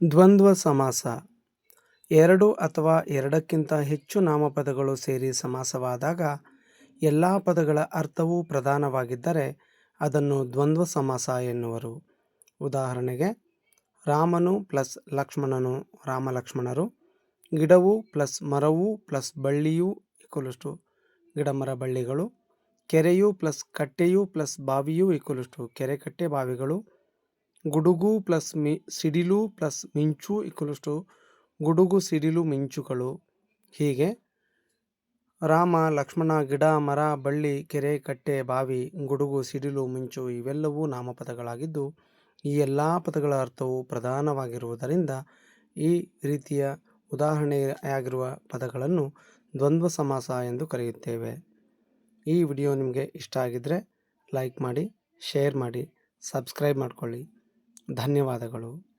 ದ್ವಂದ್ವ ಸಮಾಸ. ಎರಡು ಅಥವಾ ಎರಡಕ್ಕಿಂತ ಹೆಚ್ಚು ನಾಮಪದಗಳು ಸೇರಿ ಸಮಾಸವಾದಾಗ ಎಲ್ಲ ಪದಗಳ ಅರ್ಥವೂ ಪ್ರಧಾನವಾಗಿದ್ದರೆ ಅದನ್ನು ದ್ವಂದ್ವ ಸಮಾಸ ಎನ್ನುವರು. ಉದಾಹರಣೆಗೆ, ರಾಮನು ಪ್ಲಸ್ ಲಕ್ಷ್ಮಣನು ರಾಮ ಲಕ್ಷ್ಮಣರು ಗಿಡವು ಪ್ಲಸ್ ಮರವು ಪ್ಲಸ್ ಬಳ್ಳಿಯು ಈಕ್ವಲಷ್ಟು ಗಿಡಮರ ಬಳ್ಳಿಗಳು, ಕೆರೆಯು ಪ್ಲಸ್ ಕಟ್ಟೆಯು ಪ್ಲಸ್ ಬಾವಿಯು ಈಕ್ವಲಷ್ಟು ಕೆರೆ ಕಟ್ಟೆ ಬಾವಿಗಳು ಗುಡುಗು ಪ್ಲಸ್ ಮಿ, ಸಿಡಿಲು ಪ್ಲಸ್ ಮಿಂಚು ಈಕ್ವಲಷ್ಟು ಗುಡುಗು, ಸಿಡಿಲು, ಮಿಂಚುಗಳು. ಹೀಗೆ ರಾಮ, ಲಕ್ಷ್ಮಣ, ಗಿಡ, ಮರ, ಬಳ್ಳಿ, ಕೆರೆ, ಕಟ್ಟೆ, ಬಾವಿ, ಗುಡುಗು, ಸಿಡಿಲು, ಮಿಂಚು ಇವೆಲ್ಲವೂ ನಾಮಪದಗಳಾಗಿದ್ದು ಈ ಎಲ್ಲ ಪದಗಳ ಅರ್ಥವು ಪ್ರಧಾನವಾಗಿರುವುದರಿಂದ ಈ ರೀತಿಯ ಉದಾಹರಣೆಯಾಗಿರುವ ಪದಗಳನ್ನು ದ್ವಂದ್ವ ಸಮಾಸ ಎಂದು ಕರೆಯುತ್ತೇವೆ. ಈ ವಿಡಿಯೋ ನಿಮಗೆ ಇಷ್ಟ ಆಗಿದ್ದರೆ ಲೈಕ್ ಮಾಡಿ, ಶೇರ್ ಮಾಡಿ, ಸಬ್ಸ್ಕ್ರೈಬ್ ಮಾಡಿಕೊಳ್ಳಿ. ಧನ್ಯವಾದಗಳು.